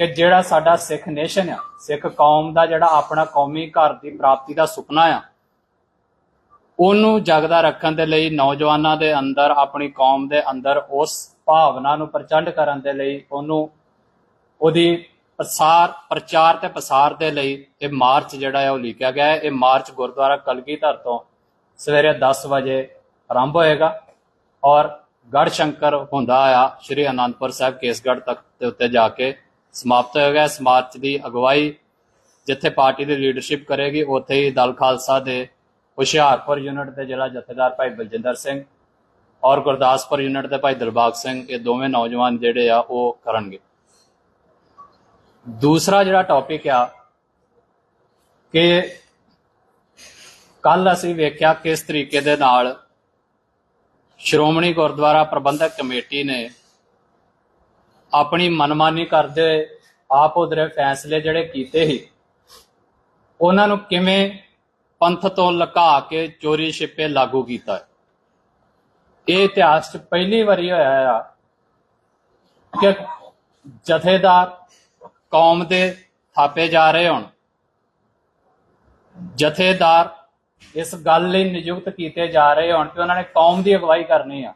ਕਿ ਜਿਹੜਾ ਸਾਡਾ ਸਿੱਖ ਨੇਸ਼ਨ ਆ, ਸਿੱਖ ਕੌਮ ਦਾ ਜਿਹੜਾ ਆਪਣਾ ਕੌਮੀ ਘਰ ਦੀ ਪ੍ਰਾਪਤੀ ਦਾ ਸੁਪਨਾ ਆ, ਉਹਨੂੰ ਜਗਦਾ ਰੱਖਣ ਦੇ ਲਈ, ਨੌਜਵਾਨਾਂ ਦੇ ਅੰਦਰ, ਆਪਣੀ ਕੌਮ ਦੇ ਅੰਦਰ ਉਸ ਭਾਵਨਾ ਨੂੰ ਪ੍ਰਚੰਡ ਕਰਨ ਦੇ ਲਈ, ਉਹਨੂੰ ਉਹਦੀ ਪ੍ਰਸਾਰ, ਪ੍ਰਚਾਰ ਤੇ ਪ੍ਰਸਾਰ ਦੇ ਲਈ ਇਹ ਮਾਰਚ ਜਿਹੜਾ ਹੈ ਉਹ ਲਿਖਿਆ ਗਿਆ ਹੈ। ਇਹ ਮਾਰਚ ਗੁਰਦੁਆਰਾ ਕਲਗੀਧਰ ਤੋਂ ਸਵੇਰੇ 10 ਵਜੇ ਆਰੰਭ ਹੋਏਗਾ ਔਰ ਗੜ ਸ਼ੰਕਰ ਹੁੰਦਾ ਆ, ਸ਼੍ਰੀ ਅਨੰਦਪੁਰ ਸਾਹਿਬ ਕੇਸਗੜ੍ਹ ਤੱਕ ਦੇ ਉੱਤੇ ਜਾ ਕੇ ਸਮਾਪਤ ਹੋਏਗਾ ਇਸ ਮਾਰਚ ਦੀ ਅਗਵਾਈ ਜਿੱਥੇ ਪਾਰਟੀ ਦੀ ਲੀਡਰਸ਼ਿਪ ਕਰੇਗੀ, ਉੱਥੇ ਹੀ ਦਲ ਖਾਲਸਾ ਦੇ ਹੁਸ਼ਿਆਰਪੁਰ ਯੂਨਿਟ ਦੇ ਜ਼ਿਲ੍ਹਾ ਜਥੇਦਾਰ ਭਾਈ ਬਲਜਿੰਦਰ ਸਿੰਘ ਔਰ ਗੁਰਦਾਸਪੁਰ ਯੂਨਿਟ ਦੇ ਭਾਈ ਦਿਲਬਾਗ ਸਿੰਘ, ਇਹ ਦੋਵੇਂ ਨੌਜਵਾਨ ਜਿਹੜੇ ਆ, ਉਹ ਕਰਨਗੇ। ਦੂਸਰਾ ਜਿਹੜਾ ਟੌਪਿਕ ਆ ਕਿ ਕੱਲ ਅਸੀਂ ਵੇਖਿਆ ਕਿਸ ਤਰੀਕੇ ਦੇ ਨਾਲ ਸ਼੍ਰੋਮਣੀ ਗੁਰਦੁਆਰਾ ਪ੍ਰਬੰਧਕ ਕਮੇਟੀ ਨੇ ਆਪਣੀ ਮਨਮਾਨੀ ਕਰਦੇ ਆਪ ਉਧਰੇ ਫੈਸਲੇ ਜਿਹੜੇ ਕੀਤੇ ਸੀ, ਉਹਨਾਂ ਨੂੰ ਕਿਵੇਂ ਪੰਥ ਤੋਂ ਲੁਕਾ ਕੇ ਚੋਰੀ ਛਿਪੇ ਲਾਗੂ ਕੀਤਾ ਇਹ ਇਤਿਹਾਸ 'ਚ ਪਹਿਲੀ ਵਾਰੀ ਹੋਇਆ ਆ ਕਿ ਜਥੇਦਾਰ ਕੌਮ ਦੇ ਥਾਪੇ ਜਾ ਰਹੇ ਹੋਣ। ਜਥੇਦਾਰ ਇਸ ਗੱਲ ਲਈ ਨਿਯੁਕਤ ਕੀਤੇ ਜਾ ਰਹੇ ਹੋਣ ਕਿ ਉਹਨਾਂ ਨੇ ਕੌਮ ਦੀ ਅਗਵਾਈ ਕਰਨੀ ਆ।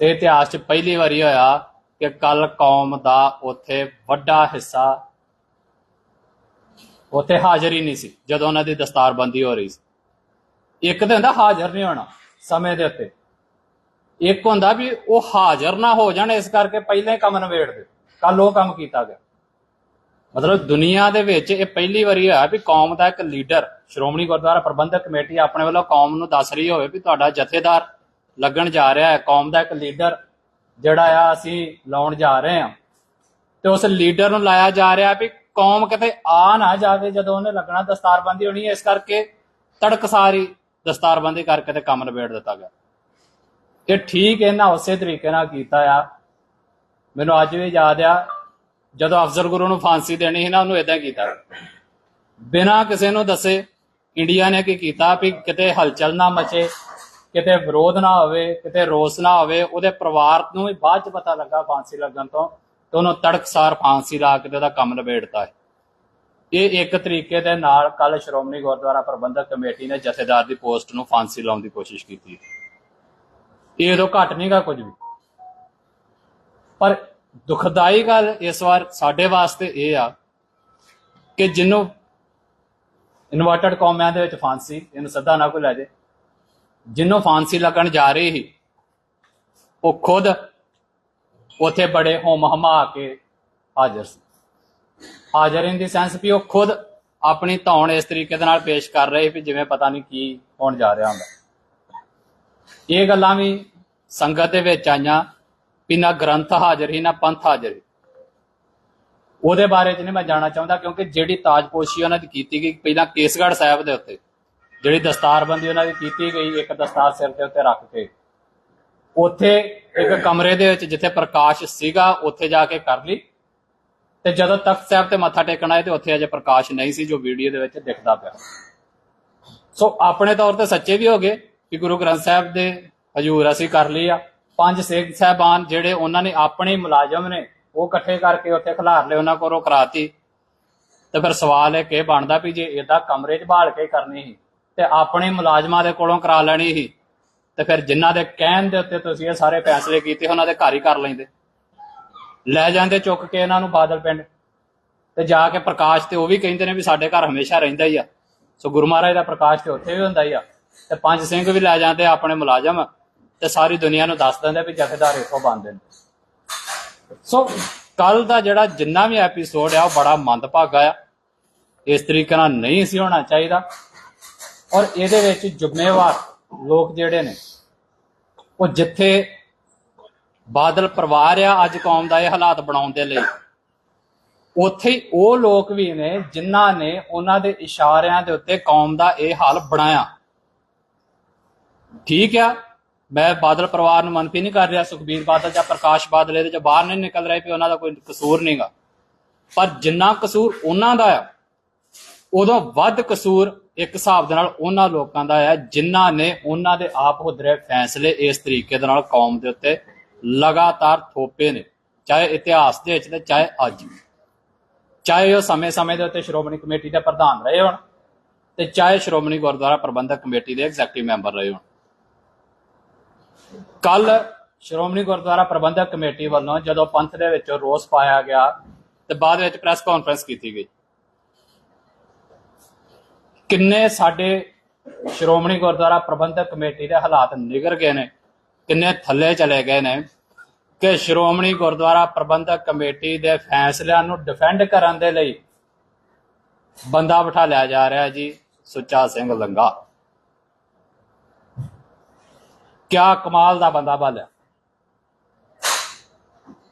ਤੇ ਇਤਿਹਾਸ 'ਚ ਪਹਿਲੀ ਵਾਰੀ ਹੋਇਆ ਕਿ ਕੱਲ ਕੌਮ ਦਾ ਉੱਥੇ ਵੱਡਾ ਹਿੱਸਾ ਉੱਥੇ ਹਾਜ਼ਰ ਹੀ ਨਹੀਂ ਸੀ, ਜਦੋਂ ਉਹਨਾਂ ਦੀ ਦਸਤਾਰਬੰਦੀ ਹੋ ਰਹੀ ਸੀ। ਇੱਕ ਤਾਂ ਹੁੰਦਾ ਹਾਜ਼ਰ ਨਹੀਂ ਹੋਣਾ ਸਮੇਂ ਦੇ ਉੱਤੇ। ਇੱਕ ਹੁੰਦਾ ਵੀ ਉਹ ਹਾਜ਼ਰ ਨਾ ਹੋ ਜਾਣ, ਇਸ ਕਰਕੇ ਪਹਿਲਾਂ ਹੀ ਕੰਮ ਨਵੇੜ ਦੇ ਕੱਲ ਉਹ ਕੰਮ ਕੀਤਾ ਗਿਆ। ਮਤਲਬ ਦੁਨੀਆ ਦੇ ਵਿੱਚ ਇਹ ਪਹਿਲੀ ਵਾਰੀ ਹੋਇਆ ਵੀ ਕੌਮ ਦਾ ਇੱਕ ਲੀਡਰ, ਸ਼੍ਰੋਮਣੀ ਗੁਰਦੁਆਰਾ ਪ੍ਰਬੰਧਕ ਕਮੇਟੀ ਆਪਣੇ ਵੱਲੋਂ ਕੌਮ ਨੂੰ ਦੱਸ ਰਹੀ ਹੋਵੇ ਵੀ ਤੁਹਾਡਾ ਜਥੇਦਾਰ ਲੱਗਣ ਜਾ ਰਿਹਾ ਹੈ। ਕੌਮ ਦਾ ਇੱਕ ਲੀਡਰ ਜਿਹੜਾ ਆ ਅਸੀਂ ਲਾਉਣ ਜਾ ਰਹੇ ਹਾਂ। ਤੇ ਉਸ ਲੀਡਰ ਨੂੰ ਲਾਇਆ ਜਾ ਰਿਹਾ ਵੀ ਕੌਮ ਕਿਤੇ ਆ ਨਾ ਜਾਵੇ ਜਦੋਂ ਉਹਨੇ ਲੱਗਣਾ ਦਸਤਾਰਬੰਦੀ ਹੋਣੀ ਇਸ ਕਰਕੇ ਤੜਕਸਾਰੀ ਦਸਤਾਰਬੰਦੀ ਕਰਕੇ ਤੇ ਕੰਮ ਨਿਬੇੜ ਦਿੱਤਾ ਗਿਆ। ਤੇ ਠੀਕ ਇਹਨਾਂ ਉਸੇ ਤਰੀਕੇ ਨਾਲ ਕੀਤਾ ਆ। ਮੈਨੂੰ ਅੱਜ ਵੀ ਯਾਦ ਆ, ਜਦੋਂ ਅਫਜ਼ਲ ਗੁਰੂ ਨੂੰ ਫਾਂਸੀ ਦੇਣੀ ਸੀ ਨਾ, ਉਹਨੂੰ ਇਦਾਂ ਕੀਤਾ। ਬਿਨਾਂ ਕਿਸੇ ਨੂੰ ਦੱਸੇ, ਇੰਡੀਆ ਨੇ ਕੀ ਕੀਤਾ ਵੀ ਕਿਤੇ ਹਲਚਲ ਨਾ ਮਚੇ ਕਿਤੇ ਵਿਰੋਧ ਨਾ ਹੋਵੇ, ਕਿਤੇ ਰੋਸ ਨਾ ਹੋਵੇ, ਉਹਦੇ ਪਰਿਵਾਰ ਨੂੰ ਵੀ ਬਾਅਦ ਚ ਪਤਾ ਲੱਗਾ ਫਾਂਸੀ ਲੱਗਣ ਤੋਂ ਤੇ ਉਹਨੂੰ ਤੜਕਸਾਰ ਫਾਂਸੀ ਲਾ ਕੇ ਤੇ ਉਹਦਾ ਕੰਮ ਨਿਬੇੜਤਾ ਹੈ। ਇਹ ਇੱਕ ਤਰੀਕੇ ਦੇ ਨਾਲ ਕੱਲ ਸ਼੍ਰੋਮਣੀ ਗੁਰਦੁਆਰਾ ਪ੍ਰਬੰਧਕ ਕਮੇਟੀ ਨੇ ਜਥੇਦਾਰ ਦੀ ਪੋਸਟ ਨੂੰ ਫਾਂਸੀ ਲਾਉਣ ਦੀ ਕੋਸ਼ਿਸ਼ ਕੀਤੀ। ਇਹ ਉਦੋਂ ਘਟ ਨਹੀਂਗਾ ਕੁਝ ਵੀ। ਪਰ ਦੁਖਦਾਈ ਗੱਲ ਇਸ ਵਾਰ ਸਾਡੇ ਵਾਸਤੇ ਇਹ ਆ ਕਿ ਜਿਹਨੂੰ ਇਨਵਰਟਡ ਕੌਮਾਂ ਦੇ ਵਿੱਚ ਫਾਂਸੀ, ਇਹਨੂੰ ਸੱਦਾ ਨਾ ਕੋਈ ਲੈ ਜੇ ਜਿਹਨੂੰ ਫਾਂਸੀ ਲੱਗਣ ਜਾ ਰਹੀ ਸੀ, ਉਹ ਖੁਦ ਉਥੇ ਬੜੇ ਹੋਮ ਹਮਾ ਕੇ ਹਾਜ਼ਰ ਸੀ। ਹਾਜ਼ਰ ਇਨ ਦੀ ਸੈਂਸ ਵੀ ਉਹ ਖੁਦ ਆਪਣੀ ਧੌਣ ਇਸ ਤਰੀਕੇ ਦੇ ਨਾਲ ਪੇਸ਼ ਕਰ ਰਹੇ ਵੀ ਜਿਵੇਂ ਪਤਾ ਨਹੀਂ ਕੀ ਹੋਣ ਜਾ ਰਿਹਾ ਹੁੰਦਾ। ਇਹ ਗੱਲਾਂ ਵੀ ਸੰਗਤ ਦੇ ਵਿੱਚ ਆਈਆਂ ਵੀ ਨਾ ਗ੍ਰੰਥ ਹਾਜ਼ਰ ਹੀ ਨਾ ਪੰਥ ਹਾਜ਼ਰ ਹੀ ਉਹਦੇ ਬਾਰੇ ਚ ਨਹੀਂ ਮੈਂ ਜਾਣਾ ਚਾਹੁੰਦਾ ਕਿਉਂਕਿ ਜਿਹੜੀ ਤਾਜਪੋਸ਼ੀ ਉਹਨਾਂ ਦੀ ਕੀਤੀ ਗਈ, ਪਹਿਲਾਂ ਕੇਸਗੜ੍ਹ ਸਾਹਿਬ ਦੇ ਉੱਤੇ ਜਿਹੜੀ ਦਸਤਾਰਬੰਦੀ ਉਹਨਾਂ ਦੀ ਕੀਤੀ ਗਈ, ਇੱਕ ਦਸਤਾਰ ਸਿਰ ਦੇ ਉੱਤੇ ਰੱਖ ਕੇ। ਉੱਥੇ ਇੱਕ ਕਮਰੇ ਦੇ ਵਿੱਚ ਜਿੱਥੇ ਪ੍ਰਕਾਸ਼ ਸੀਗਾ, ਉੱਥੇ ਜਾ ਕੇ ਕਰ ਲਈ। ਤੇ ਜਦੋਂ ਤਖਤ ਸਾਹਿਬ ਤੇ ਮੱਥਾ ਟੇਕਣਾ ਆਏ ਤੇ ਉੱਥੇ ਅਜੇ ਪ੍ਰਕਾਸ਼ ਨਹੀਂ ਸੀ, ਜੋ ਵੀਡੀਓ ਦੇ ਵਿੱਚ ਦਿਖਦਾ ਪਿਆ। ਸੋ ਆਪਣੇ ਤੌਰ ਤੇ ਸੱਚੇ ਵੀ ਹੋ ਗਏ ਕਿ ਗੁਰੂ ਗ੍ਰੰਥ ਸਾਹਿਬ ਦੇ ਹਜੂਰ ਅਸੀਂ ਕਰ ਲਈ ਆ। ਪੰਜ ਸਿੱਖ ਸਾਹਿਬਾਨ ਜਿਹੜੇ ਉਹਨਾਂ ਨੇ ਆਪਣੇ ਮੁਲਾਜ਼ਮ ਨੇ, ਉਹ ਇਕੱਠੇ ਕਰਕੇ ਉੱਥੇ ਖਿਲਾਰ ਲਏ, ਉਹਨਾਂ ਕੋਲੋਂ ਕਰਾਤੀ। ਤੇ ਫਿਰ ਸਵਾਲ ਇਹ ਕਿ ਬਣਦਾ ਵੀ ਜੇ ਇਦਾਂ ਕਮਰੇ 'ਚ ਬਾਲ ਕੇ ਕਰਨੀ ਸੀ ਤੇ ਆਪਣੇ ਮੁਲਾਜ਼ਮਾਂ ਦੇ ਕੋਲੋਂ ਕਰਾ ਲੈਣੀ ਸੀ। ਤੇ ਫਿਰ ਜਿਨ੍ਹਾਂ ਦੇ ਕਹਿਣ ਦੇ ਉੱਤੇ ਤੁਸੀਂ ਇਹ ਸਾਰੇ ਫੈਸਲੇ ਕੀਤੇ, ਉਹਨਾਂ ਦੇ ਘਰ ਹੀ ਕਰ ਲੈਂਦੇ। ਲੈ ਜਾਂਦੇ ਚੁੱਕ ਕੇ ਇਹਨਾਂ ਨੂੰ ਬਾਦਲ ਪਿੰਡ। ਤੇ ਜਾ ਕੇ ਪ੍ਰਕਾਸ਼ ਤੇ ਉਹ ਵੀ ਕਹਿੰਦੇ ਨੇ ਵੀ ਸਾਡੇ ਘਰ ਹਮੇਸ਼ਾ ਰਹਿੰਦਾ ਹੀ ਆ। ਸੋ ਗੁਰੂ ਮਹਾਰਾਜ ਦਾ ਪ੍ਰਕਾਸ਼ ਤੇ ਉੱਥੇ ਵੀ ਹੁੰਦਾ ਹੀ ਆ। ਤੇ ਪੰਜ ਸਿੰਘ ਵੀ ਲੈ ਜਾਂਦੇ ਆਪਣੇ ਮੁਲਾਜ਼ਮ। ਤੇ ਸਾਰੀ ਦੁਨੀਆ ਨੂੰ ਦੱਸ ਦਿੰਦੇ ਵੀ ਜਥੇਦਾਰ ਇੱਥੋਂ ਬੰਦੇ ਨੇ। ਸੋ ਕੱਲ ਦਾ ਜਿਹੜਾ ਜਿੰਨਾ ਵੀ ਐਪੀਸੋਡ ਆ, ਉਹ ਬੜਾ ਮੰਦਭਾਗਾ ਆ। ਇਸ ਤਰੀਕੇ ਨਾਲ ਨਹੀਂ ਸੀ ਹੋਣਾ ਚਾਹੀਦਾ। ਔਰ ਇਹਦੇ ਵਿੱਚ ਜ਼ਿੰਮੇਵਾਰ ਲੋਕ ਜਿਹੜੇ ਨੇ, ਉਹ ਜਿੱਥੇ ਬਾਦਲ ਪਰਿਵਾਰ ਆ, ਅੱਜ ਕੌਮ ਦਾ ਇਹ ਹਾਲਾਤ ਬਣਾਉਣ ਦੇ ਲਈ, ਉੱਥੇ ਹੀ ਉਹ ਲੋਕ ਵੀ ਨੇ ਜਿਨ੍ਹਾਂ ਨੇ ਉਹਨਾਂ ਦੇ ਇਸ਼ਾਰਿਆਂ ਦੇ ਉੱਤੇ ਕੌਮ ਦਾ ਇਹ ਹਾਲ ਬਣਾਇਆ। ਠੀਕ ਆ, ਮੈਂ ਬਾਦਲ ਪਰਿਵਾਰ ਨੂੰ ਮਨਫੀ ਨਹੀਂ ਕਰ ਰਿਹਾ, ਸੁਖਬੀਰ ਬਾਦਲ ਜਾਂ ਪ੍ਰਕਾਸ਼ ਬਾਦਲ ਇਹਦੇ ਚ ਬਾਹਰ ਨਹੀਂ ਨਿਕਲ ਰਹੇ ਵੀ ਉਹਨਾਂ ਦਾ ਕੋਈ ਕਸੂਰ ਨਹੀਂਗਾ ਪਰ ਜਿੰਨਾ ਕਸੂਰ ਉਹਨਾਂ ਦਾ ਆ, ਉਦੋਂ ਵੱਧ ਕਸੂਰ ਇੱਕ ਹਿਸਾਬ ਦੇ ਨਾਲ ਉਹਨਾਂ ਲੋਕਾਂ ਦਾ ਹੈ ਜਿਨ੍ਹਾਂ ਨੇ ਉਹਨਾਂ ਦੇ ਆਪ ਹੁਦਰੇ ਫੈਸਲੇ ਇਸ ਤਰੀਕੇ ਦੇ ਨਾਲ ਕੌਮ ਦੇ ਉੱਤੇ ਲਗਾਤਾਰ ਥੋਪੇ ਨੇ, ਚਾਹੇ ਇਤਿਹਾਸ ਦੇ ਵਿੱਚ ਤੇ ਚਾਹੇ ਅੱਜ ਚਾਹੇ ਉਹ ਸਮੇਂ-ਸਮੇਂ ਦੇ ਉੱਤੇ ਸ਼੍ਰੋਮਣੀ ਕਮੇਟੀ ਦੇ ਪ੍ਰਧਾਨ ਰਹੇ ਹੋਣ ਤੇ ਚਾਹੇ ਸ਼੍ਰੋਮਣੀ ਗੁਰਦੁਆਰਾ ਪ੍ਰਬੰਧਕ ਕਮੇਟੀ ਦੇ ਐਗਜ਼ੈਕਟਿਵ ਮੈਂਬਰ ਰਹੇ ਹੋਣ। ਕੱਲ ਸ਼੍ਰੋਮਣੀ ਗੁਰਦੁਆਰਾ ਪ੍ਰਬੰਧਕ ਕਮੇਟੀ ਵੱਲੋਂ ਜਦੋਂ ਪੰਥ ਦੇ ਵਿੱਚ ਰੋਸ ਪਾਇਆ ਗਿਆ ਤੇ ਬਾਅਦ ਵਿੱਚ ਪ੍ਰੈਸ ਕਾਨਫਰੰਸ ਕੀਤੀ ਗਈ। ਕਿੰਨੇ ਸਾਡੇ ਸ਼੍ਰੋਮਣੀ ਗੁਰਦੁਆਰਾ ਪ੍ਰਬੰਧਕ ਕਮੇਟੀ ਦੇ ਹਾਲਾਤ ਨਿਗਰ ਗਏ ਨੇ, ਕਿੰਨੇ ਥੱਲੇ ਚਲੇ ਗਏ ਨੇ ਕਿ ਸ਼੍ਰੋਮਣੀ ਗੁਰਦੁਆਰਾ ਪ੍ਰਬੰਧਕ ਕਮੇਟੀ ਦੇ ਫੈਸਲਿਆਂ ਨੂੰ ਡਿਫੈਂਡ ਕਰਨ ਦੇ ਲਈ ਬੰਦਾ ਬਿਠਾ ਲਿਆ ਜਾ ਰਿਹਾ ਜੀ, ਸੁੱਚਾ ਸਿੰਘ ਲੰਗਾ। ਕਿਆ ਕਮਾਲ ਦਾ ਬੰਦਾ ਬਾਲਿਆ।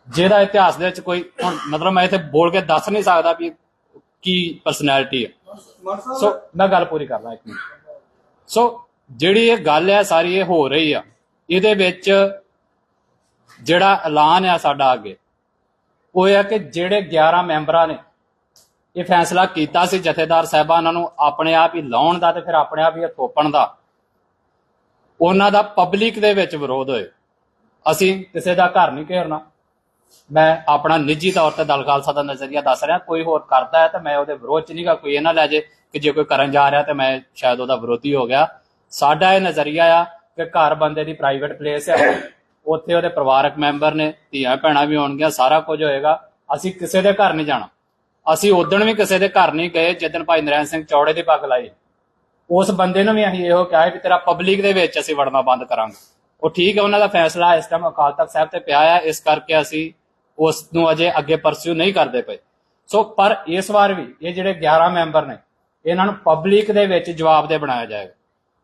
ਜਿਹਦਾ ਇਤਿਹਾਸ ਦੇ ਵਿੱਚ ਕੋਈ ਹੁਣ ਮਤਲਬ ਮੈਂ ਇੱਥੇ ਬੋਲ ਕੇ ਦੱਸ ਨਹੀਂ ਸਕਦਾ ਵੀ ਕੀ ਪਰਸਨੈਲਿਟੀ ਹੈ। ਸੋ ਮੈਂ ਗੱਲ ਪੂਰੀ ਕਰਦਾ ਇੱਕ ਮਿੰਟ। ਸੋ ਜਿਹੜੀ ਇਹ ਗੱਲ ਹੈ, ਸਾਰੀ ਇਹ ਹੋ ਰਹੀ ਆ। ਇਹਦੇ ਵਿੱਚ ਜਿਹੜਾ ਐਲਾਨ ਆ ਸਾਡਾ ਅੱਗੇ, ਉਹ ਇਹ ਆ ਕਿ ਜਿਹੜੇ 11 ਮੈਂਬਰਾਂ ਨੇ, ਇਹ ਫੈਸਲਾ ਕੀਤਾ ਸੀ ਜਥੇਦਾਰ ਸਾਹਿਬਾਨਾਂ ਨੂੰ ਆਪਣੇ ਆਪ ਹੀ ਲਾਉਣ ਦਾ ਤੇ ਫਿਰ ਆਪਣੇ ਆਪ ਹੀ ਥੋਪਣ ਦਾ। ਉਹਨਾਂ ਦਾ ਪਬਲਿਕ ਦੇ ਵਿੱਚ ਵਿਰੋਧ ਹੋਏ। ਅਸੀਂ ਕਿਸੇ ਦਾ ਘਰ ਨਹੀਂ ਘੇਰਨਾ। ਮੈਂ ਆਪਣਾ ਨਿੱਜੀ ਤੌਰ ਤੇ ਦਲ ਖਾਲਸਾ ਦਾ ਨਜ਼ਰੀਆ ਦੱਸ ਰਿਹਾ, ਕੋਈ ਹੋਰ ਕਰਦਾ ਹੈ ਤਾਂ ਮੈਂ ਉਹਦੇ ਵਿਰੋਧ ਚ ਨਹੀਂਗਾ ਕੋਈ ਇਹ ਨਾ ਲੈ ਜੇ ਕਿ ਜੇ ਕੋਈ ਕਰਨ ਜਾ ਰਿਹਾ ਤੇ ਮੈਂ ਸ਼ਾਇਦ ਉਹਦਾ ਵਿਰੋਧੀ ਹੋ ਗਿਆ। ਸਾਡਾ ਇਹ ਨਜ਼ਰੀਆ ਆ ਕਿ ਘਰ ਬੰਦੇ ਦੀ ਪ੍ਰਾਈਵੇਟ ਪਲੇਸ ਹੈ ਉੱਥੇ ਉਹਦੇ ਪਰਿਵਾਰਕ ਮੈਂਬਰ ਨੇ, ਧੀਆਂ ਭੈਣਾਂ ਵੀ ਹੋਣਗੀਆਂ ਸਾਰਾ ਕੁਝ ਹੋਏਗਾ। ਅਸੀਂ ਕਿਸੇ ਦੇ ਘਰ ਨਹੀਂ ਜਾਣਾ। ਅਸੀਂ ਉਦਣ ਵੀ ਕਿਸੇ ਦੇ ਘਰ ਨਹੀਂ ਗਏ ਜਿੱਦਣ ਭਾਈ ਨਰੈਣ ਸਿੰਘ ਚੌੜੇ ਦੀ ਪੱਗ ਲਾਈ। ਉਸ ਬੰਦੇ ਨੂੰ ਵੀ ਅਸੀਂ ਇਹੋ ਕਿਹਾ ਕਿ ਤੇਰਾ ਪਬਲਿਕ ਦੇ ਵਿੱਚ ਅਸੀਂ ਵੜਨਾ ਬੰਦ ਕਰਾਂਗੇ। ਉਹ ਠੀਕ ਹੈ, ਉਹਨਾਂ ਦਾ ਫੈਸਲਾ ਇਸ ਟਾਈਮ ਅਕਾਲ ਤਖਤ ਸਾਹਿਬ ਤੇ ਪਿਆ ਹੈ ਇਸ ਕਰਕੇ ਅਸੀਂ ਉਸ ਨੂੰ ਅਜੇ ਅੱਗੇ ਪਰਸਿਊ ਨਹੀਂ ਕਰਦੇ ਪਏ। ਸੋ ਪਰ ਇਸ ਵਾਰ ਵੀ ਇਹ ਜਿਹੜੇ 11 ਮੈਂਬਰ ਨੇ, ਇਹਨਾਂ ਨੂੰ ਪਬਲਿਕ ਦੇ ਵਿੱਚ ਜਵਾਬ ਦੇ ਬਣਾਇਆ ਜਾਏਗਾ।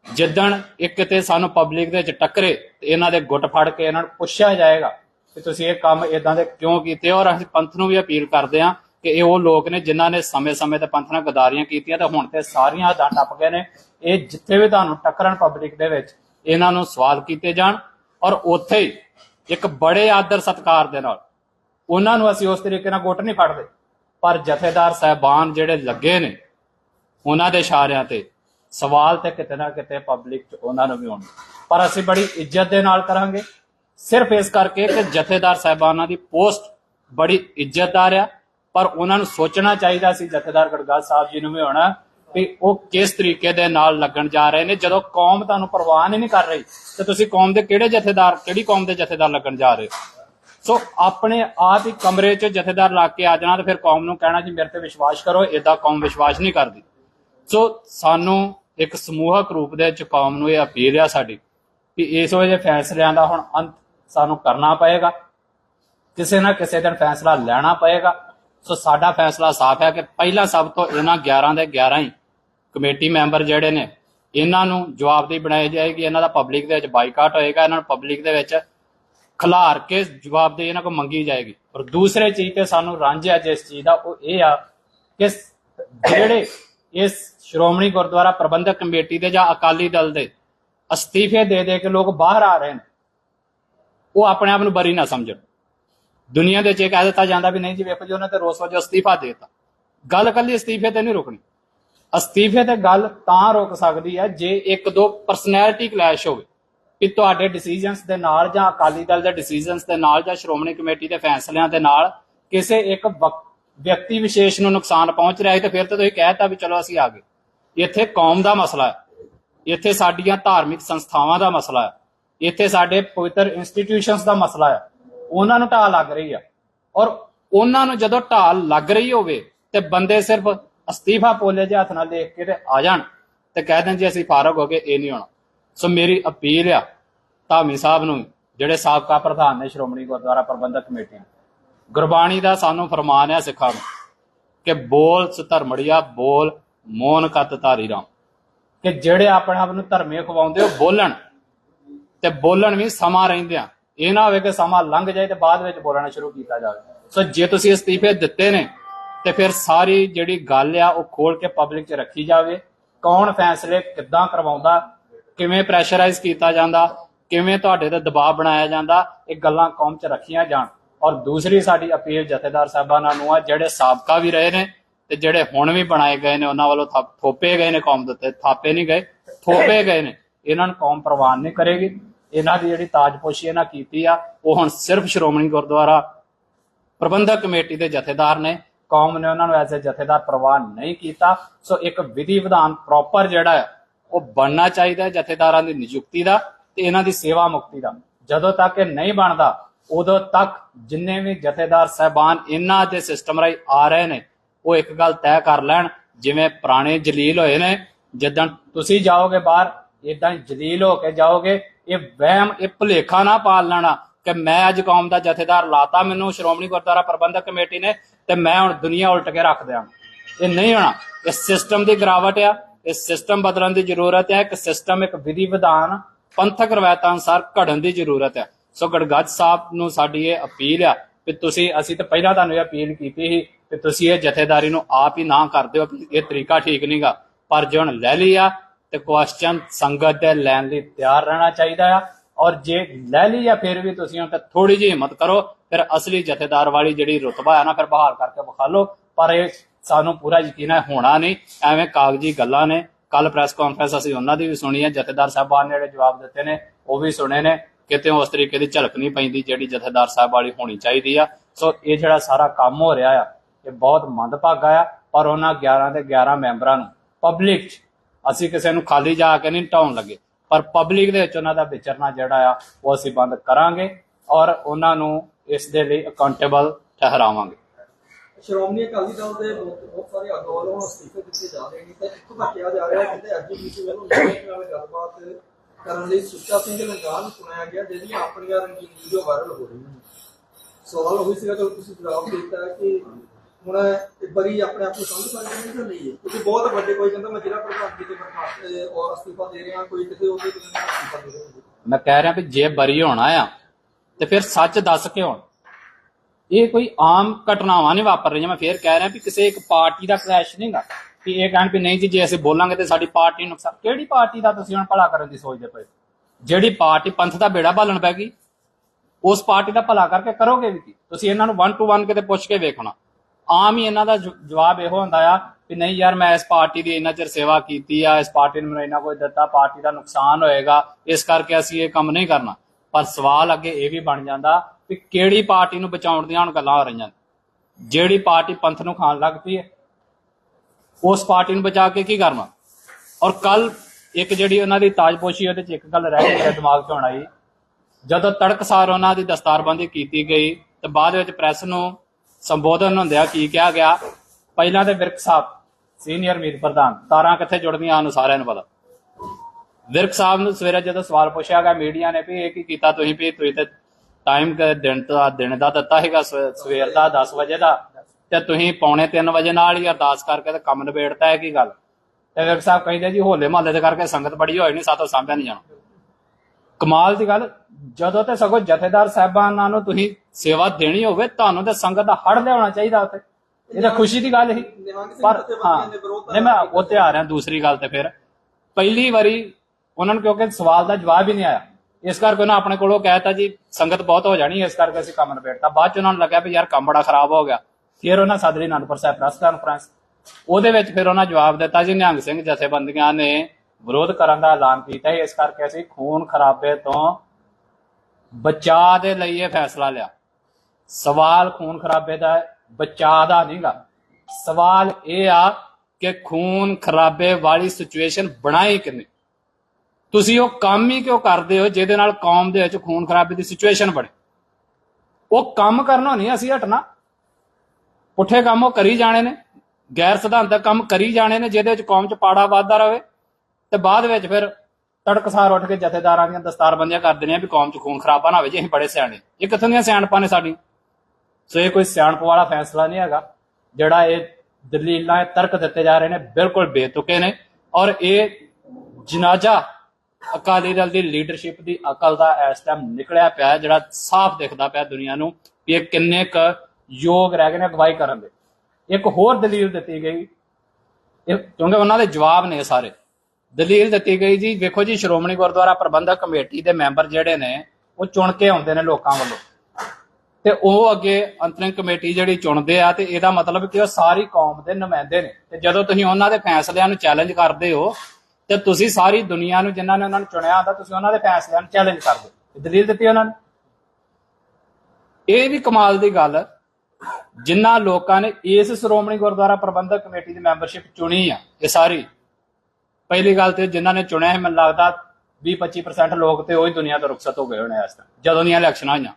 ਜਿੱਦਣ ਇੱਕ ਤੇ ਸਾਨੂੰ ਪਬਲਿਕ ਦੇ ਵਿੱਚ ਟੱਕਰੇ, ਤੇ ਇਹਨਾਂ ਦੇ ਗੁੱਟ ਫੜ ਕੇ ਇਹਨਾਂ ਨੂੰ ਪੁੱਛਿਆ ਜਾਏਗਾ ਕਿ ਤੁਸੀਂ ਇਹ ਕੰਮ ਇਦਾਂ ਦੇ ਕਿਉਂ ਕੀਤੇ ਔਰ ਅਸੀਂ ਪੰਥ ਨੂੰ ਵੀ ਅਪੀਲ ਕਰਦੇ ਹਾਂ ਕਿ ਇਹ ਉਹ ਲੋਕ ਨੇ ਜਿਨ੍ਹਾਂ ਨੇ ਸਮੇਂ-ਸਮੇਂ ਤੇ ਪੰਥ ਨਾਲ ਗਦਾਰੀਆਂ ਕੀਤੀਆਂ, ਤੇ ਹੁਣ ਤੇ ਸਾਰੀਆਂ ਹੱਦਾਂ ਟੱਪ ਗਏ ਨੇ। ਇਹ ਜਿੱਥੇ ਵੀ ਤੁਹਾਨੂੰ ਟੱਕਰਨ ਪਬਲਿਕ ਦੇ ਵਿੱਚ, ਇਹਨਾਂ ਨੂੰ ਸਵਾਲ ਕੀਤੇ ਜਾਣ, ਔਰ ਉੱਥੇ ਹੀ ਇੱਕ ਬੜੇ ਆਦਰ ਸਤਕਾਰ ਦੇ ਨਾਲ ਉਹਨਾਂ ਨੂੰ ਅਸੀਂ ਉਸ ਤਰੀਕੇ ਨਾਲ ਗੁੱਟ ਨਹੀਂ ਫੜਦੇ। ਪਰ ਜਥੇਦਾਰ ਸਹਿਬਾਨ ਜਿਹੜੇ ਲੱਗੇ ਨੇ, ਉਹਨਾਂ ਦੇ ਇਸ਼ਾਰਿਆਂ ਤੇ ਸਵਾਲ ਤੇ ਕਿਤੇ ਨਾ ਕਿਤੇ ਪਬਲਿਕ ਚ ਉਹਨਾਂ ਨੂੰ ਵੀ ਹੋਣ ਪਰ ਅਸੀਂ ਬੜੀ ਇੱਜ਼ਤ ਦੇ ਨਾਲ ਕਰਾਂਗੇ। ਸਿਰਫ ਇਸ ਕਰਕੇ ਕਿ ਜਥੇਦਾਰ ਸਾਹਿਬਾਨਾਂ ਦੀ ਪੋਸਟ ਬੜੀ ਇੱਜ਼ਤਦਾਰ ਆ। ਪਰ ਉਹਨਾਂ ਨੂੰ ਸੋਚਣਾ ਚਾਹੀਦਾ ਸੀ, ਜਥੇਦਾਰ ਗੜਗਾਲ ਸਾਹਿਬ ਜੀ ਨੂੰ ਵੀ ਹੋਣਾ ਕਿ ਉਹ ਕਿਸ ਤਰੀਕੇ ਦੇ ਨਾਲ ਲੱਗਣ ਜਾ ਰਹੇ ਨੇ। ਜਦੋਂ ਕੌਮ ਤੁਹਾਨੂੰ ਪ੍ਰਵਾਹ ਨਹੀਂ ਕਰ ਰਹੀ, ਤੇ ਤੁਸੀਂ ਕੌਮ ਦੇ ਕਿਹੜੇ ਜਥੇਦਾਰ, ਕਿਹੜੀ ਕੌਮ ਦੇ ਜਥੇਦਾਰ ਲੱਗਣ ਜਾ ਰਹੇ ਹੋ? ਸੋ ਆਪਣੇ ਆਪ ਹੀ ਕਮਰੇ 'ਚ ਜਥੇਦਾਰ ਲਾ ਕੇ ਆ ਜਾਣਾ ਤੇ ਫਿਰ ਕੌਮ ਨੂੰ ਕਹਿਣਾ ਜੀ ਮੇਰੇ ਤੇ ਵਿਸ਼ਵਾਸ ਕਰੋ ਇਦਾਂ ਕੌਮ ਵਿਸ਼ਵਾਸ ਨਹੀਂ ਕਰਦੀ। ਸੋ ਸਾਨੂੰ ਇੱਕ ਸਮੂਹਕ ਰੂਪ ਦੇ ਵਿੱਚ ਕੌਮ ਨੂੰ ਇਹ ਅਪੀਲ ਆ ਸਾਡੀ ਕਿ ਇਸ ਵੇਲੇ ਫੈਸਲਿਆਂ ਦਾ ਹੁਣ ਅੰਤ ਸਾਨੂੰ ਕਰਨਾ ਪਏਗਾ, ਕਿਸੇ ਨਾ ਕਿਸੇ ਦਿਨ ਫੈਸਲਾ ਲੈਣਾ ਪਏਗਾ। ਸੋ ਸਾਡਾ ਫੈਸਲਾ ਸਾਫ਼ ਹੈ ਕਿ ਪਹਿਲਾਂ ਸਭ ਤੋਂ ਇਹਨਾਂ 11 ਦੇ 11 ਹੀ ਕਮੇਟੀ ਮੈਂਬਰ ਜਿਹੜੇ ਨੇ, ਇਹਨਾਂ ਨੂੰ ਜਵਾਬਦੇਹੀ ਬਣਾਈ ਜਾਏਗੀ, ਇਹਨਾਂ ਦਾ ਪਬਲਿਕ ਦੇ ਵਿੱਚ ਬਾਈਕਾਟ ਹੋਏਗਾ, ਇਹਨਾਂ ਨੂੰ ਪਬਲਿਕ ਦੇ ਵਿੱਚ ਖਿਲਾਰ ਕੇ ਜਵਾਬਦੇਹੀ ਇਹਨਾਂ ਕੋਲ ਮੰਗੀ ਜਾਏਗੀ। ਔਰ ਦੂਸਰੇ ਚੀਜ਼ ਤੇ ਸਾਨੂੰ ਰਾਂਝਿਆ ਜਿਸ ਚੀਜ਼ ਦਾ, ਉਹ ਇਹ ਆ ਕਿ ਜਿਹੜੇ ਇਸ ਸ਼੍ਰੋਮਣੀ ਗੁਰਦੁਆਰਾ ਪ੍ਰਬੰਧਕ ਕਮੇਟੀ ਦੇ ਜਾਂ ਅਕਾਲੀ ਦਲ ਦੇ ਅਸਤੀਫੇ ਦੇ ਦੇ ਕੇ ਲੋਕ ਬਾਹਰ ਆ ਰਹੇ ਨੇ, ਉਹ ਆਪਣੇ ਆਪ ਨੂੰ ਬਰੀ ਨਾ ਸਮਝਣ। ਦੁਨੀਆ ਦੇ ਵਿੱਚ ਇਹ ਕਹਿ ਦਿੱਤਾ ਜਾਂਦਾ ਵੀ ਨਹੀਂ ਜੀ, ਵੇਖੋ ਜੀ, ਉਹਨਾਂ ਤੇ ਰੋਸ ਵਜੋਂ ਅਸਤੀਫਾ ਦੇ ਦਿੱਤਾ। ਗੱਲ ਕੱਲੀ ਅਸਤੀਫੇ ਤੇ ਨਹੀਂ ਰੁਕਣੀ। ਅਸਤੀਫੇ ਤੇ ਗੱਲ ਤਾਂ ਰੁਕ ਸਕਦੀ ਹੈ ਜੇ ਇੱਕ ਦੋ ਪਰਸਨੈਲਿਟੀ ਕਲੈਸ਼ ਹੋਵੇ। ਕਿ ਤੁਹਾਡੇ ਡਿਸੀਜਨਸ ਦੇ ਨਾਲ ਜਾਂ ਅਕਾਲੀ ਦਲ ਦੇ ਡਿਸੀਜਨਸ ਦੇ ਨਾਲ ਜਾਂ ਸ਼੍ਰੋਮਣੀ ਕਮੇਟੀ ਦੇ ਫੈਸਲਿਆਂ ਦੇ ਨਾਲ ਕਿਸੇ ਇੱਕ ਵਿਅਕਤੀ ਵਿਸ਼ੇਸ਼ ਨੂੰ ਨੁਕਸਾਨ ਪਹੁੰਚ ਰਿਹਾ ਹੈ ਤੇ ਫਿਰ ਤਾਂ ਤੁਸੀਂ ਕਹਿਤਾ ਵੀ ਚਲੋ ਅਸੀਂ ਆ ਗਏ। ਇੱਥੇ ਕੌਮ ਦਾ ਮਸਲਾ ਹੈ। ਇੱਥੇ ਸਾਡੀਆਂ ਧਾਰਮਿਕ ਸੰਸਥਾਵਾਂ ਦਾ ਮਸਲਾ ਹੈ। ਇੱਥੇ ਸਾਡੇ ਪਵਿੱਤਰ ਇੰਸਟੀਟਿਊਸ਼ਨਸ ਦਾ ਮਸਲਾ ਹੈ। ਉਹਨਾਂ ਨੂੰ ਢਾਲ ਲੱਗ ਰਹੀ ਆ ਔਰ ਉਹਨਾਂ ਨੂੰ ਜਦੋਂ ਢਾਲ ਲੱਗ ਰਹੀ ਹੋਵੇ ਤੇ ਬੰਦੇ ਸਿਰਫ ਅਸਤੀਫਾ ਪੋਲੇ ਜਿਹੇ ਹੱਥ ਨਾਲ ਦੇਖ ਕੇ ਤੇ ਆ ਜਾਣ ਤੇ ਕਹਿ ਦੇਣ ਜੀ ਅਸੀਂ ਫਾਰਗ ਹੋ ਗਏ, ਇਹ ਨਹੀਂ ਹੋਣਾ। ਸੋ ਮੇਰੀ ਅਪੀਲ ਆ ਧਾਮੀ ਸਾਹਿਬ ਨੂੰ, ਜਿਹੜੇ ਸਾਬਕਾ ਪ੍ਰਧਾਨ ਨੇ ਸ਼੍ਰੋਮਣੀ ਗੁਰਦੁਆਰਾ ਪ੍ਰਬੰਧਕ ਕਮੇਟੀ ਗੁਰਬਾਣੀ ਦਾ ਸਾਨੂੰ ਫਰਮਾਨ ਹੈ ਸਿੱਖਾਂ ਨੂੰ ਕਿ ਬੋਲ ਸਧਰਮੜੀਆ, ਬੋਲ ਮੋਨ ਕਤ ਧਾਰੀ ਰਾਮ। ਕਿ ਜਿਹੜੇ ਆਪਣੇ ਆਪ ਨੂੰ ਧਰਮੇ ਖਵਾਉਂਦੇ ਉਹ ਬੋਲਣ ਤੇ ਬੋਲਣ ਵੀ ਸਮਾਂ ਰਹਿੰਦਿਆਂ ਇਹ ਨਾ ਹੋਵੇ ਕਿ ਸਮਾਂ ਲੰਘ ਜਾਏ ਤੇ ਬਾਅਦ ਵਿੱਚ ਬੋਲਣਾ ਸ਼ੁਰੂ ਕੀਤਾ ਜਾਵੇ। ਸੋ ਜੇ ਤੁਸੀਂ ਅਸਤੀਫੇ ਦਿੱਤੇ ਨੇ ਤੇ ਫਿਰ ਸਾਰੀ ਜਿਹੜੀ ਗੱਲ ਆ ਉਹ ਖੋਲ ਕੇ ਪਬਲਿਕ 'ਚ ਰੱਖੀ ਜਾਵੇ। ਕੌਣ ਫੈਸਲੇ ਕਿੱਦਾਂ ਕਰਵਾਉਂਦਾ ਕਿਵੇਂ ਪ੍ਰੈਸ਼ਰਾਈਜ਼ ਕੀਤਾ ਜਾਂਦਾ ਕਿਵੇਂ ਤੁਹਾਡੇ ਤੇ ਦਬਾਅ ਬਣਾਇਆ ਜਾਂਦਾ ਇਹ ਗੱਲਾਂ ਕੌਮ 'ਚ ਰੱਖੀਆਂ ਜਾਣ। ਔਰ ਦੂਸਰੀ ਸਾਡੀ ਅਪੀਲ ਜਥੇਦਾਰ ਸਾਹਿਬਾਨਾਂ ਨੂੰ ਆ ਜਿਹੜੇ ਸਾਬਕਾ ਵੀ ਰਹੇ ਨੇ ਤੇ ਜਿਹੜੇ ਹੁਣ ਵੀ ਬਣਾਏ ਗਏ ਨੇ ਉਹਨਾਂ ਵੱਲੋਂ ਥਾਪ- ਗਏ ਨੇ ਕੌਮ ਦੇ ਉੱਤੇ ਥਾਪੇ ਨਹੀਂ ਗਏ ਥੋਪੇ ਗਏ ਨੇ। ਇਹਨਾਂ ਨੂੰ ਕੌਮ ਪ੍ਰਵਾਨ ਨਹੀਂ ਕਰੇਗੀ। ਇਹਨਾਂ ਦੀ ਜਿਹੜੀ ਤਾਜਪੋਸ਼ੀ ਇਹਨਾਂ ਕੀਤੀ ਆ ਉਹ ਹੁਣ ਸਿਰਫ ਸ਼੍ਰੋਮਣੀ ਗੁਰਦੁਆਰਾ ਪ੍ਰਬੰਧਕ ਕਮੇਟੀ ਦੇ ਜਥੇਦਾਰ ਨੇ। ਕੌਮ ਨੇ ਉਹਨਾਂ ਨੂੰ ਐਜ਼ ਅ ਜਥੇਦਾਰ ਪ੍ਰਵਾਨ ਨਹੀਂ ਕੀਤਾ। ਸੋ ਇੱਕ ਵਿਧੀ ਵਿਧਾਨ ਪ੍ਰੋਪਰ ਜਿਹੜਾ ਹੈ ਉਹ ਬਣਨਾ ਚਾਹੀਦਾ ਜਥੇਦਾਰਾਂ ਦੀ ਨਿਯੁਕਤੀ ਦਾ ਤੇ ਇਹਨਾਂ ਦੀ ਸੇਵਾ ਮੁਕਤੀ ਦਾ। ਜਦੋਂ ਤੱਕ ਇਹ ਨਹੀਂ ਬਣਦਾ, ਉਦੋਂ ਤੱਕ ਜਿੰਨੇ ਵੀ ਜਥੇਦਾਰ ਸਹਿਬਾਨ ਇਹਨਾਂ ਦੇ ਸਿਸਟਮ ਰਾਹੀਂ ਆ ਰਹੇ ਨੇ, ਉਹ ਇੱਕ ਗੱਲ ਤੈਅ ਕਰ ਲੈਣ, ਜਿਵੇਂ ਪੁਰਾਣੇ ਜਲੀਲ ਹੋਏ ਨੇ, ਜਦੋਂ ਤੁਸੀਂ ਜਾਓਗੇ ਬਾਹਰ ਇਦਾਂ ਜਲੀਲ ਹੋ ਕੇ ਜਾਓਗੇ, ਇਹ ਵਹਿਮ, ਇਹ ਭੁਲੇਖਾ ਨਾ ਪਾਲ ਲੈਣਾ ਕਿ ਮੈਂ ਅੱਜ ਕੌਮ ਦਾ ਜਥੇਦਾਰ ਲਾਤਾ, ਮੈਨੂੰ ਸ਼੍ਰੋਮਣੀ ਗੁਰਦੁਆਰਾ ਪ੍ਰਬੰਧਕ ਕਮੇਟੀ ਨੇ ਤੇ ਮੈਂ ਹੁਣ ਦੁਨੀਆ ਉਲਟ ਕੇ ਰੱਖ ਦਿਆਂ। ਇਹ ਨਹੀਂ ਹੋਣਾ। ਇਹ ਸਿਸਟਮ ਦੀ ਗਿਰਾਵਟ ਆ। ਇਹ ਸਿਸਟਮ ਬਦਲਣ ਦੀ ਜ਼ਰੂਰਤ ਹੈ, ਇੱਕ ਸਿਸਟਮ ਇੱਕ ਵਿਧੀ ਵਿਧਾਨ ਪੰਥਕ ਰਵਾਇਤਾਂ ਅਨੁਸਾਰ ਘੜਨ ਦੀ ਜ਼ਰੂਰਤ ਹੈ। ਸੋ ਗੜਗੱਜ ਸਾਹਿਬ ਨੂੰ ਸਾਡੀ ਇਹ ਅਪੀਲ ਆ ਕਿ ਤੁਸੀਂ, ਅਸੀਂ ਤਾਂ ਪਹਿਲਾਂ ਤੁਹਾਨੂੰ ਇਹ ਅਪੀਲ ਕੀਤੀ ਸੀ ਕਿ ਤੁਸੀਂ ਇਹ ਜਥੇਦਾਰੀ ਨੂੰ ਆਪ ਹੀ ਨਾ ਕਰ ਦਿਓ ਇਹ ਤਰੀਕਾ ਠੀਕ ਨਹੀਂਗਾ ਪਰ ਜੇ ਹੁਣ ਲੈ ਲਈ ਆ, ਤੇ ਕੁਐਸਚਨ ਸੰਗਤ ਦੇ ਲੈਣ ਲਈ ਤਿਆਰ ਰਹਿਣਾ ਚਾਹੀਦਾ ਆ। ਔਰ ਜੇ ਲੈ ਲਈ ਆ, ਫਿਰ ਵੀ ਤੁਸੀਂ ਹੁਣ ਤਾਂ ਥੋੜੀ ਜਿਹੀ ਹਿੰਮਤ ਕਰੋ, ਫਿਰ ਅਸਲੀ ਜਥੇਦਾਰ ਵਾਲੀ ਜਿਹੜੀ ਰੁਤਬਾ ਆ ਨਾ, ਫਿਰ ਬਹਾਲ ਕਰਕੇ ਵਿਖਾ ਲਓ ਪਰ ਇਹ ਸਾਨੂੰ ਪੂਰਾ ਯਕੀਨ ਹੈ, ਹੋਣਾ ਨਹੀਂ। ਐਵੇਂ ਕਾਗਜ਼ੀ ਗੱਲਾਂ ਨੇ। ਕੱਲ ਪ੍ਰੈਸ ਕਾਨਫਰੰਸ ਅਸੀਂ ਉਹਨਾਂ ਦੀ ਵੀ ਸੁਣੀ ਹੈ, ਜਥੇਦਾਰ ਸਾਹਿਬਾਨ ਨੇ ਜਿਹੜੇ ਜਵਾਬ ਦਿੱਤੇ ਨੇ, ਉਹ ਵੀ ਸੁਣੇ ਨੇ। ਕਿਤੇ ਉਸ ਤਰੀਕੇ ਦੀ ਝਲਕ ਨਹੀਂ ਪੈਂਦੀ ਜਿਹੜੀ ਜਥੇਦਾਰ ਸਾਹਿਬ ਵਾਲੀ ਹੋਣੀ ਚਾਹੀਦੀ ਆ। ਸੋ ਇਹ ਜਿਹੜਾ ਸਾਰਾ ਕੰਮ ਹੋ ਰਿਹਾ ਆ, ਇਹ ਬਹੁਤ ਮੰਦਭਾਗਾ ਆ, ਪਰ ਉਹਨਾਂ 11 ਦੇ 11 ਮੈਂਬਰਾਂ ਨੂੰ ਪਬਲਿਕ 'ਚ ਅਸੀਂ ਕਿਸੇ ਨੂੰ ਖਾਲੀ ਜਾ ਕੇ ਨਹੀਂ ਢਾਉਣ ਲੱਗੇ। ਪਰ ਪਬਲਿਕ ਦੇ ਵਿੱਚ ਉਹਨਾਂ ਦਾ ਵਿਚਰਨਾ ਜਿਹੜਾ ਆ, ਉਹ ਅਸੀਂ ਬੰਦ ਕਰਾਂਗੇ ਔਰ ਉਹਨਾਂ ਨੂੰ ਇਸ ਦੇ ਲਈ ਅਕਾਊਂਟੇਬਲ ਠਹਿਰਾਵਾਂਗੇ। ਸ਼੍ਰੋਮਣੀ ਅਕਾਲੀ ਦਲ ਦੇ ਬਹੁਤ ਸਾਰੇ ਆਗੂ ਵੱਲੋਂ ਅਸਤੀਫੇ ਦਿੱਤੇ ਜਾ ਰਹੇ ਨੇ। ਤੇ ਇੱਥੋਂ ਤੱਕ ਕਿਹਾ ਜਾ ਰਿਹਾ ਕਿ ਐਜੂਕੇਸ਼ਨ ਵੱਲੋਂ ਨਵੇਂ ਨਾਲ ਗੱਲਬਾਤ ਕਰਨ ਲਈ ਸੁੱਚਾ ਸਿੰਘ ਲੰਗਾ ਨੂੰ ਚੁਣਿਆ ਗਿਆ ਜਿਹਦੀਆਂ ਆਪਣੀਆਂ ਰੰਗੀਨ ਵੀਡੀਓ ਵਾਇਰਲ ਹੋ ਰਹੀਆਂ ਨੇ। ਸਵਾਲ ਉਹੀ ਸੀਗਾ ਜੋ ਤੁਸੀਂ ਜਵਾਬ ਦਿੱਤਾ ਕਿ ਹੁਣ ਇਹ ਬਰੀ ਆਪਣੇ ਆਪ ਨੂੰ ਸਮਝ ਸਕਦੇ ਨੇ ਜਾਂ ਨਹੀਂ ਕਿਉਂਕਿ ਬਹੁਤ ਵੱਡੇ ਕੋਈ ਕਹਿੰਦਾ ਮੈਂ ਜ਼ਿਲ੍ਹਾ ਪ੍ਰਧਾਨ ਜੀ ਤੇ ਮੈਂ ਔਰ ਅਸਤੀਫਾ ਦੇ ਰਿਹਾ, ਕੋਈ ਕਿਸੇ ਉਹਦੇ ਤੇ ਅਸਤੀਫਾ ਦੇ ਰਿਹਾ। ਮੈਂ ਕਹਿ ਰਿਹਾ ਵੀ ਜੇ ਬਰੀ ਹੋਣਾ ਆ, ਤੇ ਫਿਰ ਸੱਚ ਦੱਸ ਕੇ ਹੋਣ ਇਹ ਕੋਈ ਆਮ ਘਟਨਾਵਾਂ ਨਹੀਂ ਵਾਪਰ ਰਹੀਆਂ। ਮੈਂ ਫੇਰ ਕਹਿ ਰਿਹਾ ਵੀ ਕਿਸੇ ਇੱਕ ਪਾਰਟੀ ਦਾ ਕਲੈਸ਼ ਨਹੀਂਗਾ ਕਿ ਇਹ ਕਹਿਣ ਵੀ ਨਹੀਂ ਜੀ, ਜੇ ਅਸੀਂ ਬੋਲਾਂਗੇ ਤੇ ਸਾਡੀ ਪਾਰਟੀ ਨੂੰ ਨੁਕਸਾਨ ਕਿਹੜੀ ਪਾਰਟੀ ਦਾ ਤੁਸੀਂ ਹੁਣ ਭਲਾ ਕਰਨ ਦੀ ਸੋਚਦੇ ਪਏ? ਜਿਹੜੀ ਪਾਰਟੀ ਪੰਥ ਦਾ ਬੇੜਾ ਬਾਲਣ ਪੈ ਗਈ, ਉਸ ਪਾਰਟੀ ਦਾ ਭਲਾ ਕਰਕੇ ਕਰੋਗੇ ਵੀ ਕੀ? ਤੁਸੀਂ ਇਹਨਾਂ ਨੂੰ 1 ਟੂ 1 ਕਿਤੇ ਪੁੱਛ ਕੇ ਵੇਖਣਾ। ਆਮ ਹੀ ਇਹਨਾਂ ਦਾ ਜਵਾਬ ਇਹੋ ਹੁੰਦਾ ਆ ਕਿ ਨਹੀਂ ਯਾਰ, ਮੈਂ ਇਸ ਪਾਰਟੀ ਦੀ ਇੰਨਾ ਚਿਰ ਸੇਵਾ ਕੀਤੀ ਆ, ਇਸ ਪਾਰਟੀ ਨੂੰ ਮੈਨੂੰ ਇੰਨਾ ਕੋਈ ਦਿੱਤਾ, ਪਾਰਟੀ ਦਾ ਨੁਕਸਾਨ ਹੋਏਗਾ, ਇਸ ਕਰਕੇ ਅਸੀਂ ਇਹ ਕੰਮ ਨਹੀਂ ਕਰਨਾ। ਪਰ ਸਵਾਲ ਅੱਗੇ ਇਹ ਵੀ ਬਣ ਜਾਂਦਾ ਕਿ ਕਿਹੜੀ ਪਾਰਟੀ ਨੂੰ ਬਚਾਉਣ ਦੀਆਂ ਹੁਣ ਗੱਲਾਂ ਹੋ ਰਹੀਆਂ ਜਿਹੜੀ ਪਾਰਟੀ ਪੰਥ ਨੂੰ ਖਾਣ ਲੱਗ ਪਈ ਹੈ, ਉਸ ਪਾਰਟੀ ਨੂੰ ਬਚਾ ਕੇ ਕੀ ਕਰਨਾ? ਔਰ ਕੱਲ ਇੱਕ ਜਿਹੜੀ ਉਹਨਾਂ ਦੀ ਤਾਜਪੋਸ਼ੀ ਉਹਦੇ ਚ ਇੱਕ ਗੱਲ ਰਹਿ ਗਈ ਦਿਮਾਗ 'ਚ ਆਈ। ਜਦੋਂ ਤੜਕਸਾਰ ਉਹਨਾਂ ਦੀ ਦਸਤਾਰਬੰਦੀ ਕੀਤੀ ਗਈ, ਤੇ ਬਾਅਦ ਵਿੱਚ ਪ੍ਰੈਸ ਨੂੰ ਸੰਬੋਧਨ ਹੁੰਦਿਆ ਕੀ ਕਿਹਾ ਗਿਆ? ਪਹਿਲਾਂ ਤੇ ਵਿਰਕ ਸਾਹਿਬ, ਸੀਨੀਅਰ ਮੀਤ ਪ੍ਰਧਾਨ, ਤਾਰਾਂ ਕਿੱਥੇ ਜੁੜਦੀਆਂ ਨੂੰ ਸਾਰਿਆਂ ਨੂੰ ਪਤਾ। ਵਿਰਕ ਸਾਹਿਬ ਨੂੰ ਸਵੇਰੇ ਜਦੋਂ ਸਵਾਲ ਪੁੱਛਿਆ ਗਿਆ, ਮੀਡੀਆ ਨੇ ਵੀ ਇਹ ਕੀ ਕੀਤਾ ਤੁਸੀਂ, ਵੀ ਤੁਸੀਂ ਤੇ ਟਾਈਮ ਦਿਨ ਦਾ ਦਿਨ ਦਾ ਦਿੱਤਾ ਹੈਗਾ ਸਵੇਰ ਦਾ 10 ਵਜੇ ਦਾ। ਤੇ ਤੁਸੀਂ ਪੌਣੇ 3 ਵਜੇ ਨਾਲ ਹੀ ਅਰਦਾਸ ਕਰਕੇ ਤੇ ਕੰਮ ਨਿਬੇੜਤਾ ਹੈ ਕੀ ਗੱਲ? ਤੇ ਵਿਰਕ ਸਾਹਿਬ ਕਹਿੰਦੇ ਜੀ, ਹੋਲੇ ਮਹੱਲੇ ਦੇ ਕਰਕੇ ਸੰਗਤ ਬੜੀ ਹੋਈ ਨਹੀਂ ਸਾਤੋਂ ਸਾਂਭਿਆ ਨਹੀਂ ਜਾਣਾ। ਕਮਾਲ ਦੀ ਗੱਲ, ਜਦੋਂ ਤੇ ਸਗੋਂ ਜਥੇਦਾਰ ਸਾਹਿਬਾਨਾਂ ਨੂੰ ਤੁਸੀਂ ਸੇਵਾ ਦੇਣੀ ਹੋਵੇ, ਤੁਹਾਨੂੰ ਤੇ ਸੰਗਤ ਦਾ ਹੜ ਲਿਆਉਣਾ ਚਾਹੀਦਾ ਉੱਥੇ। ਇਹ ਤਾਂ ਖੁਸ਼ੀ ਦੀ ਗੱਲ ਹੀ ਪਰ ਹਾਂ, ਨਹੀਂ, ਮੈਂ ਉਹ ਤੇ ਆ ਰਿਹਾ ਦੂਸਰੀ ਗੱਲ ਤੇ ਫਿਰ। ਪਹਿਲੀ ਵਾਰੀ ਉਹਨਾਂ ਨੂੰ ਕਿਉਂਕਿ ਸਵਾਲ ਦਾ ਜਵਾਬ ਹੀ ਨਹੀਂ ਆਇਆ। ਇਸ ਕਰਕੇ ਉਹਨਾਂ ਆਪਣੇ ਕੋਲੋਂ ਕਹਿਤਾ ਜੀ, ਸੰਗਤ ਬਹੁਤ ਹੋ ਜਾਣੀ, ਇਸ ਕਰਕੇ ਅਸੀਂ ਕੰਮ ਨਿਬੇੜਤਾ। ਬਾਅਦ ਚ ਉਹਨਾਂ ਨੂੰ ਲੱਗਿਆ ਵੀ ਯਾਰ ਕੰਮ ਬੜਾ ਖਰਾਬ ਹੋ ਗਿਆ। ਫਿਰ ਉਹਨਾਂ ਸੱਦ ਅਨੰਦਪੁਰ ਸਾਹਿਬ ਪ੍ਰੈਸ ਕਾਨਫਰੰਸ ਉਹਦੇ ਵਿੱਚ ਫਿਰ ਉਹਨਾਂ ਜਵਾਬ ਦਿੱਤਾ ਜੀ, ਨਿਹੰਗ ਸਿੰਘ ਜਥੇਬੰਦੀਆਂ ਨੇ ਵਿਰੋਧ ਕਰਨ ਦਾ ਐਲਾਨ ਕੀਤਾ ਇਸ ਕਰਕੇ ਅਸੀਂ ਖੂਨ ਖਰਾਬੇ ਤੋਂ ਬਚਾਅ ਦੇ ਲਈ ਇਹ ਫੈਸਲਾ ਲਿਆ। ਸਵਾਲ ਖੂਨ ਖਰਾਬੇ ਦਾ ਬਚਾ ਦਾ ਨਹੀਂਗਾ। ਸਵਾਲ ਇਹ ਆ ਕਿ ਖੂਨ ਖਰਾਬੇ ਵਾਲੀ ਸਿਚੁਏਸ਼ਨ ਬਣਾਈ ਕਿਨੇ? ਤੁਸੀਂ ਉਹ ਕੰਮ ਹੀ ਕਿਉਂ ਕਰਦੇ ਹੋ ਜਿਹਦੇ ਨਾਲ ਕੌਮ ਦੇ ਵਿੱਚ ਖੂਨ ਖਰਾਬੇ ਦੀ ਸਿਚੁਏਸ਼ਨ ਬਣੇ? ਉਹ ਕੰਮ ਕਰਨਾ ਨਹੀਂ ਅਸੀਂ ਹਟਣਾ। ਪੁੱਠੇ ਕੰਮ ਉਹ ਕਰੀ ਜਾਣੇ ਨੇ। ਗੈਰ ਸਿਧਾਂਤਕ ਕੰਮ ਕਰੀ ਜਾਣੇ ਨੇ ਜਿਹਦੇ ਵਿੱਚ ਕੌਮ 'ਚ ਪਾੜਾ ਵੱਧਦਾ ਰਵੇ। ਤੇ ਬਾਅਦ ਵਿੱਚ ਫਿਰ ਤੜਕਸਾਰ ਉੱਠ ਕੇ ਜਥੇਦਾਰਾਂ ਦੀਆਂ ਦਸਤਾਰਬੰਦੀਆਂ ਕਰ ਦੇਣੀਆਂ ਵੀ ਕੌਮ 'ਚ ਖੂਨ ਖਰਾਬਾ ਨਾ ਹੋਵੇ, ਜੇ ਅਸੀਂ ਬੜੇ ਸਿਆਣੇ। ਇਹ ਕਿੱਥੋਂ ਦੀਆਂ ਸਿਆਣਪਾਂ ਨੇ ਸਾਡੀ? ਸੋ ਇਹ ਕੋਈ ਸਿਆਣਪ ਵਾਲਾ ਫੈਸਲਾ ਨਹੀਂ ਹੈਗਾ। ਜਿਹੜਾ ਇਹ ਦਲੀਲਾਂ, ਇਹ ਤਰਕ ਦਿੱਤੇ ਜਾ ਰਹੇ ਨੇ, ਬਿਲਕੁਲ ਬੇਤੁਕੇ ਨੇ। ਔਰ ਇਹ ਜਨਾਜ਼ਾ ਅਕਾਲੀ ਦਲ ਦੀ ਲੀਡਰਸ਼ਿਪ ਦੀ ਅਕਲ ਦਾ ਇਸ ਟਾਈਮ ਨਿਕਲਿਆ ਪਿਆ, ਜਿਹੜਾ ਸਾਫ਼ ਦਿਖਦਾ ਪਿਆ ਦੁਨੀਆ ਨੂੰ ਵੀ ਇਹ ਕਿੰਨੇ ਕ ਯੋਗ ਰਹਿ ਗਏ ਨੇ ਅਗਵਾਈ ਕਰਨ ਦੇ। ਇੱਕ ਹੋਰ ਦਲੀਲ ਦਿੱਤੀ ਗਈ ਕਿਉਂਕਿ ਉਹਨਾਂ ਦੇ ਜਵਾਬ ਨੇ ਇਹ ਸਾਰੇ। ਦਲੀਲ ਦਿੱਤੀ ਗਈ ਜੀ, ਵੇਖੋ ਜੀ, ਸ਼੍ਰੋਮਣੀ ਗੁਰਦੁਆਰਾ ਪ੍ਰਬੰਧਕ ਕਮੇਟੀ ਦੇ ਮੈਂਬਰ ਜਿਹੜੇ ਨੇ, ਉਹ ਚੁਣ ਕੇ ਆਉਂਦੇ ਨੇ ਲੋਕਾਂ ਵੱਲੋਂ। ਤੇ ਉਹ ਅੱਗੇ ਅੰਤਰਿੰਗ ਕਮੇਟੀ ਜਿਹੜੀ ਚੁਣਦੇ ਆ, ਤੇ ਇਹਦਾ ਮਤਲਬ ਕਿ ਉਹ ਸਾਰੀ ਕੌਮ ਦੇ ਨੁਮਾਇੰਦੇ ਨੇ। ਤੇ ਜਦੋਂ ਤੁਸੀਂ ਉਹਨਾਂ ਦੇ ਫੈਸਲਿਆਂ ਨੂੰ ਚੈਲੰਜ ਕਰਦੇ ਹੋ ਤੇ ਤੁਸੀਂ ਸਾਰੀ ਦੁਨੀਆ ਨੂੰ ਜਿਨ੍ਹਾਂ ਨੇ ਉਹਨਾਂ ਨੂੰ ਚੁਣਿਆ ਹੁੰਦਾ, ਤੁਸੀਂ ਉਹਨਾਂ ਦੇ ਫੈਸਲਿਆਂ ਨੂੰ ਚੈਲੰਜ ਕਰਦੇ ਦਲੀਲ ਦਿੱਤੀ ਉਹਨਾਂ ਨੇ? ਇਹ ਵੀ ਕਮਾਲ ਦੀ ਗੱਲ ਜਿਨ੍ਹਾਂ ਲੋਕਾਂ ਨੇ ਇਸ ਸ਼੍ਰੋਮਣੀ ਗੁਰਦੁਆਰਾ ਪ੍ਰਬੰਧਕ ਕਮੇਟੀ ਦੀ ਮੈਂਬਰਸ਼ਿਪ ਚੁਣੀ ਆ, ਇਹ ਸਾਰੀ। ਪਹਿਲੀ ਗੱਲ ਤੇ ਜਿਨ੍ਹਾਂ ਨੇ ਚੁਣਿਆ ਹੈ ਮੈਨੂੰ ਲੱਗਦਾ 20-25% ਲੋਕ ਤੇ ਉਹੀ ਦੁਨੀਆ ਤੋਂ ਰੁਖਸਤ ਹੋ ਗਏ ਹੋਣੇ ਇਸ ਤਰ੍ਹਾਂ, ਜਦੋਂ ਦੀਆਂ ਇਲੈਕਸ਼ਨਾਂ ਹੋਈਆਂ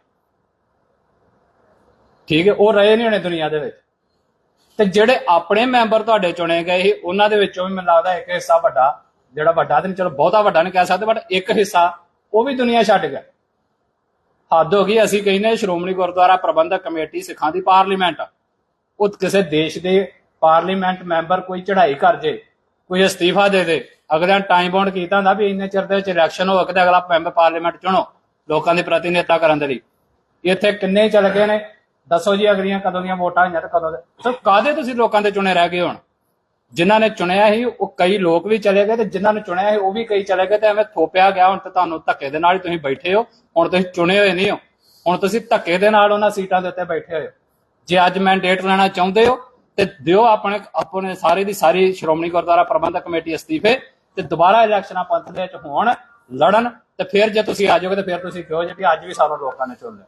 ਠੀਕ ਹੈ, ਉਹ ਰਹੇ ਨਹੀਂ ਹੋਣੇ ਦੁਨੀਆ ਦੇ ਵਿੱਚ। ਤੇ ਜਿਹੜੇ ਆਪਣੇ ਮੈਂਬਰ ਤੁਹਾਡੇ ਚੁਣੇ ਗਏ ਸੀ, ਉਹਨਾਂ ਦੇ ਵਿੱਚੋਂ ਵੀ ਮੈਨੂੰ ਲੱਗਦਾ ਇੱਕ ਹਿੱਸਾ ਵੱਡਾ ਜਿਹੜਾ ਵੱਡਾ ਤੇ ਚਲੋ ਬਹੁਤਾ ਵੱਡਾ ਨਹੀਂ ਕਹਿ ਸਕਦੇ ਬਟ ਇੱਕ ਹਿੱਸਾ, ਉਹ ਵੀ ਦੁਨੀਆ ਛੱਡ ਗਿਆ। ਹੱਦ ਹੋ ਗਈ, ਅਸੀਂ ਕਹਿੰਦੇ ਸ਼੍ਰੋਮਣੀ ਗੁਰਦੁਆਰਾ ਪ੍ਰਬੰਧਕ ਕਮੇਟੀ ਸਿੱਖਾਂ ਦੀ ਪਾਰਲੀਮੈਂਟ। ਉਹ ਕਿਸੇ ਦੇਸ਼ ਦੇ ਪਾਰਲੀਮੈਂਟ ਮੈਂਬਰ ਕੋਈ ਚੜ੍ਹਾਈ ਕਰ ਜੇ, ਕੋਈ ਅਸਤੀਫਾ ਦੇ ਦੇ ਅਗਲਿਆਂ ਟਾਈਮ ਬਾਉਂਡ ਕੀਤਾ ਹੁੰਦਾ ਵੀ ਇੰਨੇ ਚਿਰ ਦੇ ਵਿੱਚ ਇਲੈਕਸ਼ਨ ਹੋ ਕੇ ਅਗਲਾ ਮੈਂਬਰ ਪਾਰਲੀਮੈਂਟ ਚੁਣੋ, ਲੋਕਾਂ ਦੀ ਪ੍ਰਤੀਨਿਧਤਾ ਕਰਨ ਦੇ ਲਈ। ਇੱਥੇ ਕਿੰਨੇ ਚੱਲ ਗਏ ਨੇ? ਦੱਸੋ ਜੀ ਅਗਲੀਆਂ ਕਦੋਂ ਦੀਆਂ ਵੋਟਾਂ ਹੋਈਆਂ ਤੇ ਕਦੋਂ ਦੇ ਸੋ ਕਾਦੇ ਤੁਸੀਂ ਲੋਕਾਂ ਦੇ ਚੁਣੇ ਰਹਿ ਗਏ ਹੁਣ? ਜਿਨ੍ਹਾਂ ਨੇ ਚੁਣਿਆ ਸੀ, ਉਹ ਕਈ ਲੋਕ ਵੀ ਚਲੇ ਗਏ ਤੇ ਜਿਨ੍ਹਾਂ ਨੇ ਚੁਣਿਆ ਸੀ, ਉਹ ਵੀ ਕਈ ਚਲੇ ਗਏ ਤੇ ਐਵੇਂ ਥੋਪਿਆ ਗਿਆ, ਹੁਣ ਤੇ ਤੁਹਾਨੂੰ ਧੱਕੇ ਦੇ ਨਾਲ ਹੀ ਤੁਸੀਂ ਬੈਠੇ ਹੋ, ਹੁਣ ਤੁਸੀਂ ਚੁਣੇ ਹੋਏ ਨਹੀਂ ਹੋ। ਹੁਣ ਤੁਸੀਂ ਧੱਕੇ ਦੇ ਨਾਲ ਉਹਨਾਂ ਸੀਟਾਂ ਦੇ ਉੱਤੇ ਬੈਠੇ ਹੋਏ ਹੋ। ਜੇ ਅੱਜ ਮੈਂਡੇਟ ਲੈਣਾ ਚਾਹੁੰਦੇ ਹੋ, ਤੇ ਦਿਓ ਆਪਣੇ ਆਪਣੇ ਸਾਰੇ ਦੀ ਸਾਰੀ ਸ਼੍ਰੋਮਣੀ ਗੁਰਦੁਆਰਾ ਪ੍ਰਬੰਧਕ ਕਮੇਟੀ ਅਸਤੀਫੇ ਤੇ ਦੁਬਾਰਾ ਇਲੈਕਸ਼ਨਾਂ ਪੰਥ ਦੇ ਵਿੱਚ ਹੋਣ, ਲੜਨ ਤੇ ਫਿਰ ਜੇ ਤੁਸੀਂ ਆ ਜਾਓਗੇ ਤੇ ਫਿਰ ਤੁਸੀਂ ਕਹੋ ਜੇ ਵੀ ਅੱਜ ਵੀ ਸਾਨੂੰ ਲੋਕਾਂ ਨੇ ਚੁਣ ਲਿਆ।